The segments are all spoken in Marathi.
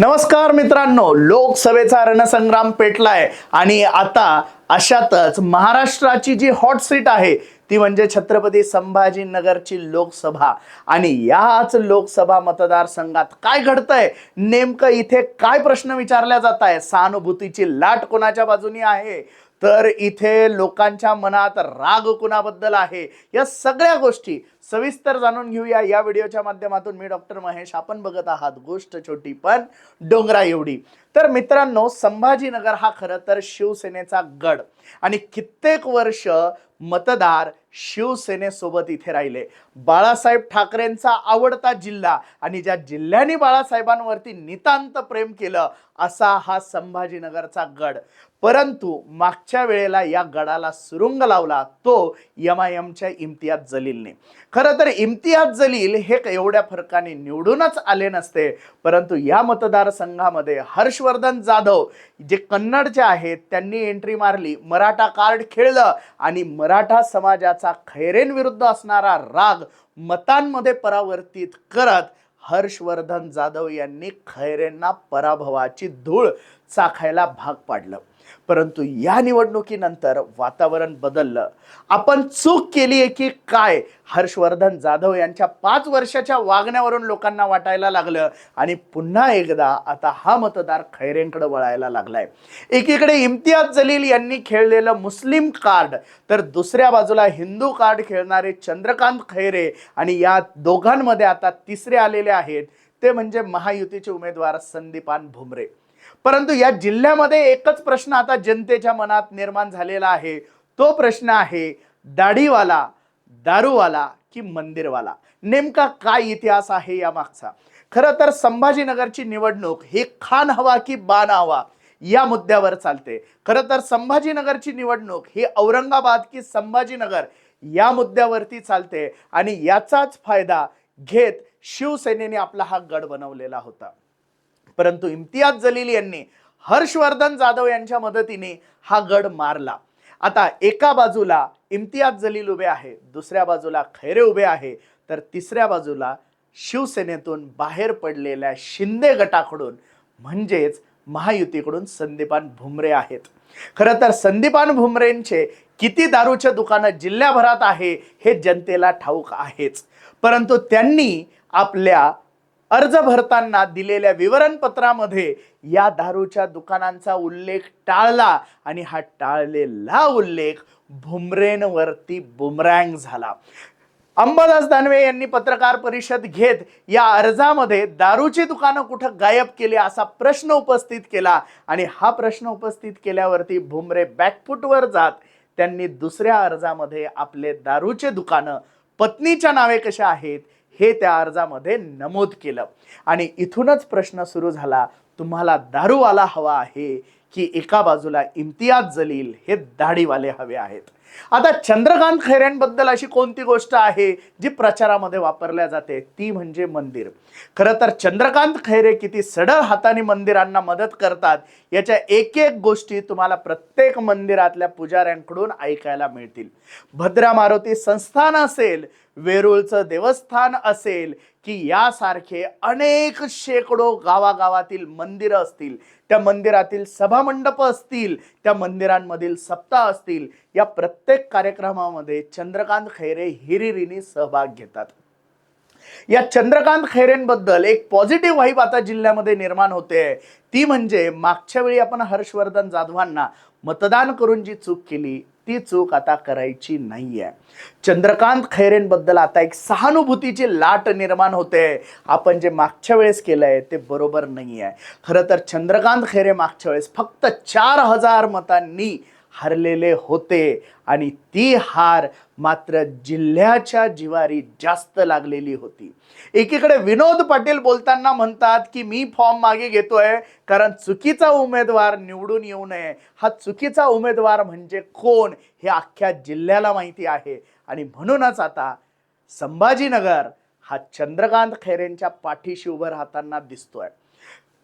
नमस्कार मित्रांनो लोकसभेचा रणसंग्राम पेटलाय आणि आता अशातच महाराष्ट्राची जी हॉट सीट आहे ती म्हणजे छत्रपती संभाजीनगरची लोकसभा. आणि याच लोकसभा मतदारसंघात काय घडतंय नेमकं इथे काय प्रश्न विचारल्या जात आहे सहानुभूतीची लाट कोणाच्या बाजूनी आहे? तर इथे लोकांच्या मनात राग कुणाबद्दल आहे? या सगळ्या गोष्टी सविस्तर जाणून घेऊया. या व्हिडिओच्या माध्यमातून मी डॉक्टर महेश. आपण बघत आहात गोष्ट छोटी पण डोंगरा एवढी. तर मित्रांनो संभाजीनगर हा खरं तर शिवसेनेचा गड. आणि कित्येक वर्ष मतदार शिवसेनेसोबत इथे राहिले. बाळासाहेब ठाकरेंचा आवडता जिल्हा आणि ज्या जिल्ह्याने बाळासाहेबांवरती नितांत प्रेम केलं असा हा संभाजीनगरचा गड. परंतु मागच्या वेळेला या गडाला सुरुंग लावला तो यम आय एमच्या इम्तियाज जलीलने. खरं तर इम्तियाज जलील हे एवढ्या फरकाने निवडूनच आले नसते परंतु या मतदारसंघामध्ये हर्षवर्धन जाधव जे कन्नडचे आहेत त्यांनी एंट्री मारली मराठा कार्ड खेळलं आणि मराठा समाजाचा खैरेंविरुद्ध असणारा राग मतांमध्ये परावर्तित करत हर्षवर्धन जाधव यांनी खैरेंना पराभवाची धूळ चाखायला भाग पाडलं. परंतु या निवडणुकीनंतर वातावरण बदललं. आपण चूक केली आहे की काय? हर्षवर्धन जाधव यांच्या पाच वर्षाच्या वागण्यावरून लोकांना वाटायला लागलं आणि पुन्हा एकदा आता हा मतदार खैरेंकडे वळायला लागलाय. एकीकडे इम्तियाज जलील यांनी खेळलेलं मुस्लिम कार्ड तर दुसऱ्या बाजूला हिंदू कार्ड खेळणारे चंद्रकांत खैरे आणि या दोघांमध्ये आता तिसरे आलेले आहेत. ते म्हणजे महायुतीचे उमेदवार संदीपान भुमरे. परंतु या जिल्ह्यामध्ये एकच प्रश्न आता जनतेच्या मनात निर्माण झालेला आहे. तो प्रश्न आहे दाढीवाला दारूवाला की मंदिरवाला? नेमका काय इतिहास आहे या मागचा? खरं तर संभाजीनगरची निवडणूक ही खान हवा की बाण हवा या मुद्द्यावर चालते. खरं तर संभाजीनगरची निवडणूक ही औरंगाबाद की संभाजीनगर या मुद्द्यावरती चालते आणि याचाच फायदा घेत शिवसेनेने आपला हा गड बनवलेला होता. परंतु इम्तियाज जलील यांनी हर्षवर्धन जाधव यांच्या मदतीने हा गड मारला. आता एका बाजूला इम्तियाज जलील उभे आहे दुसऱ्या बाजूला खैरे उभे आहे तर तिसऱ्या बाजूला शिवसेनेतून बाहेर पडलेल्या शिंदे गटाकडून म्हणजेच महायुतीकडून संदीपान भुमरे आहेत. खरं तर संदीपान भुमरेंचे किती दारूचे दुकानं जिल्ह्याभरात आहे हे जनतेला ठाऊक आहेच. परंतु त्यांनी आपल्या अर्ज भरताना दिलेल्या विवरणपत्रामध्ये या दारूच्या दुकानांचा उल्लेख टाळला आणि हा टाळलेला उल्लेख भुमरेनवरती बुमरँग झाला. अंबादास दानवे यांनी पत्रकार परिषद घेत या अर्जामध्ये दारूची दुकानं कुठं गायब केली असा प्रश्न उपस्थित केला आणि हा प्रश्न उपस्थित केल्यावरती भुमरे बॅकफुटवर जात. त्यांनी दुसऱ्या अर्जामध्ये आपले दारूचे दुकानं पत्नीच्या नावे कशा आहेत हे त्या अर्जामध्ये नमूद केलं. आणि इथूनच प्रश्न सुरू झाला तुम्हाला दारूवाला हवा आहे की एका बाजूला इम्तियाज जलील हे दाढीवाले हवे आहेत. आता चंद्रकांत खैरेंबद्दल अशी कोणती गोष्ट आहे जी प्रचारामध्ये वापरल्या जाते? ती म्हणजे मंदिर. खरं तर चंद्रकांत खैरे किती सडळ हाताने मंदिरांना मदत करतात याच्या एक एक गोष्टी तुम्हाला प्रत्येक मंदिरातल्या पुजाऱ्यांकडून ऐकायला मिळतील. भद्रा मारुती संस्थान असेल वेरूळचं देवस्थान असेल की यासारखे अनेक शेकडो गावागावातील मंदिरं असतील त्या मंदिरातील सभामंडप असतील त्या मंदिरांमधील सप्ताह असतील या प्रत्येक कार्यक्रमामध्ये चंद्रकांत खैरे हिरिरीने सहभाग घेतात. या चंद्रकांत खैरेंबद्दल एक पॉझिटिव्ह वाईब आता जिल्ह्यामध्ये निर्माण होते. ती म्हणजे मागच्या वेळी आपण हर्षवर्धन जाधवांना मतदान करून जी चूक केली ती चूक आता करायची नाहीये. चंद्रकांत खैरेंबद्दल आता एक सहानुभूतीची लाट निर्माण होते. आपण जे मागच्या वेळेस केलंय ते बरोबर नाहीये. खरं तर चंद्रकांत खैरे मागच्या वेळेस फक्त चार हजार मतांनी हरलेले होते. आणि ती हार मात्र जिल्ह्याच्या जिवारी जास्त लागलेली होती. एकीकडे विनोद पाटील बोलताना म्हणतात की मी फॉर्म मागे घेतोय कारण चुकीचा उमेदवार निवडून येऊ नये. हा चुकीचा उमेदवार म्हणजे कोण हे अख्ख्या जिल्ह्याला माहिती आहे. आणि म्हणूनच आता संभाजीनगर हा चंद्रकांत खैरेंच्या पाठीशी उभं राहताना दिसतोय.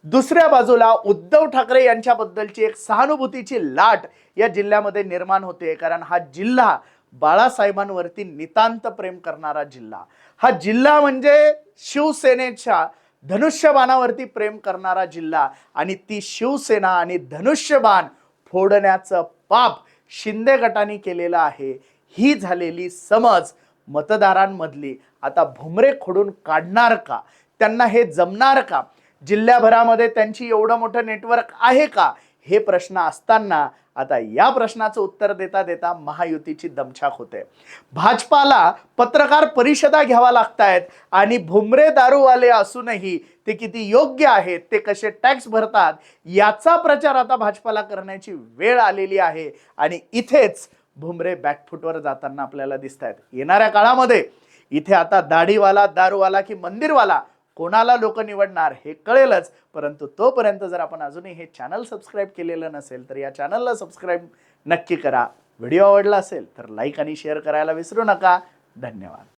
दुसऱ्या बाजूला उद्धव ठाकरे यांच्याबद्दलची एक सहानुभूतीची लाट या जिल्ह्यामध्ये निर्माण होते कारण हा जिल्हा बाळासाहेबांवरती नितांत प्रेम करणारा जिल्हा. हा जिल्हा म्हणजे शिवसेनेच्या धनुष्यबाणावरती प्रेम करणारा जिल्हा आणि ती शिवसेना आणि धनुष्यबाण फोडण्याचं पाप शिंदे गटाने केलेलं आहे. ही झालेली समज मतदारांमधली. आता भुमरे खोडून काढणार का? त्यांना हे जमणार का? जिल्ह्याभरामध्ये त्यांची एवढं मोठं नेटवर्क आहे का? हे प्रश्न असताना आता या प्रश्नाचं उत्तर देता देता महायुतीची दमछाक होते. भाजपाला पत्रकार परिषदा घ्यावा लागतायत आणि भुमरे दारूवाले असूनही ते किती योग्य आहेत ते कसे टॅक्स भरतात याचा प्रचार आता भाजपाला करण्याची वेळ आलेली आहे. आणि इथेच भुमरे बॅकफुटवर जाताना आपल्याला दिसत आहेत येणाऱ्या काळामध्ये इथे आता दाढीवाला दारूवाला की मंदिरवाला कोणाला लोक निवडणार हे कळेलच परंतु तोपर्यंत जर आपण अजूनही हे चॅनल सबस्क्राईब केलेलं नसेल तर या चॅनलला सबस्क्राईब नक्की करा. व्हिडिओ आवडला असेल तर लाईक आणि शेअर करायला विसरू नका. धन्यवाद.